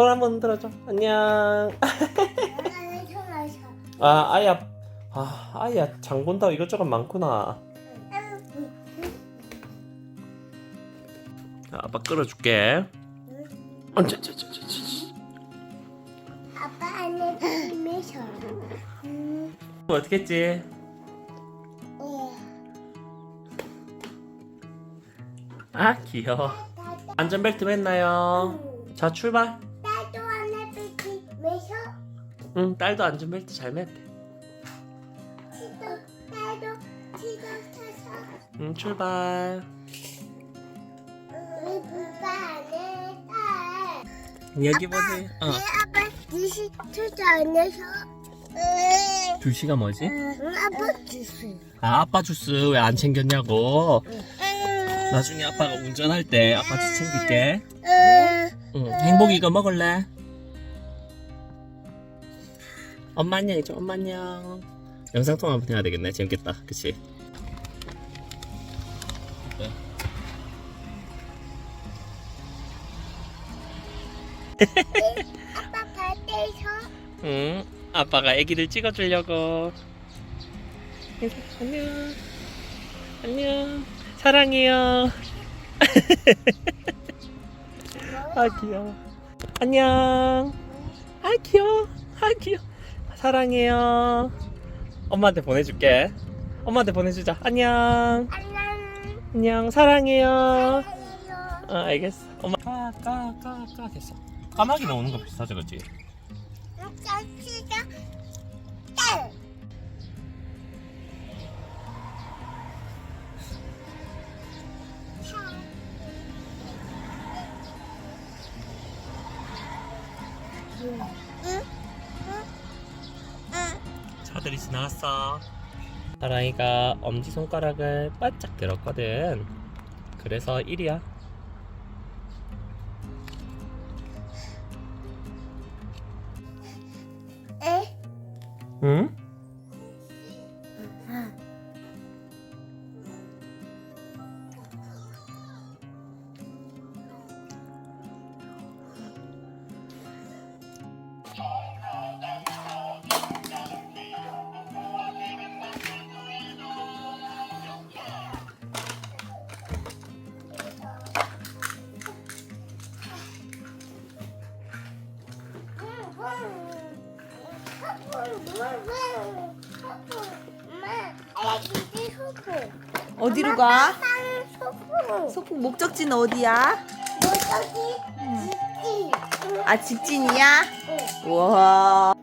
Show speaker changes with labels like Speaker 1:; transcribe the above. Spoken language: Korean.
Speaker 1: 손 한번 흔들어줘. 안녕. 아, 아야. 아, 아야, 장 본다고 이것저것 많구나. 자, 아빠 끌어줄게. 어, 저, 저, 저, 저, 저.
Speaker 2: 아빠 안에 비밀서. 음,
Speaker 1: 어떻게 했지?
Speaker 2: 예.
Speaker 1: 아, 귀여워. 안전벨트 맸나요? 자, 출발. 응, 딸도 안전 벨트 잘 맸대.
Speaker 2: 나도 치도 쳐서.
Speaker 1: 응, 출발.
Speaker 2: 우리 부가 안에 딸.
Speaker 1: 여기 보세요. 어.
Speaker 2: 내 아빠 니시 투자 안에서.
Speaker 1: 두 시가 뭐지?
Speaker 2: 응, 아빠 주스.
Speaker 1: 아, 아빠 주스 왜 안 챙겼냐고. 나중에 아빠가 운전할 때 아빠 주스 챙길게. 응, 행복이 이거 먹을래? 엄마 안녕 해줘, 엄마 안녕. 영상통화 한번 해야 되겠네, 재밌겠다. 그치?
Speaker 2: 아빠 발대서.
Speaker 1: 응, 아빠가 아기를 찍어주려고. 안녕. 안녕. 사랑해요. 아, 귀여워. 안녕. 아, 귀여워. 아, 귀여워. 사랑해요. 엄마한테 보내줄게. 엄마한테 보내주자. 안녕.
Speaker 2: 안녕.
Speaker 1: 안녕. 사랑해요.
Speaker 2: 안녕.
Speaker 1: 어, 알겠어. 엄마. 까, 까, 까, 까. 됐어. 까마귀 나오는 거 비슷하죠, 그치?
Speaker 2: 짜치가 딸. 응?
Speaker 1: 차들이 지나갔어. 사랑이가 엄지손가락을 바짝 들었거든. 그래서 1이야.
Speaker 2: 에?
Speaker 1: 응?
Speaker 3: 어디로 가? 소풍. 목적지는 어디야?
Speaker 2: 뭐 저기 집지.
Speaker 3: 아 직진이야?
Speaker 2: 응.
Speaker 3: 우와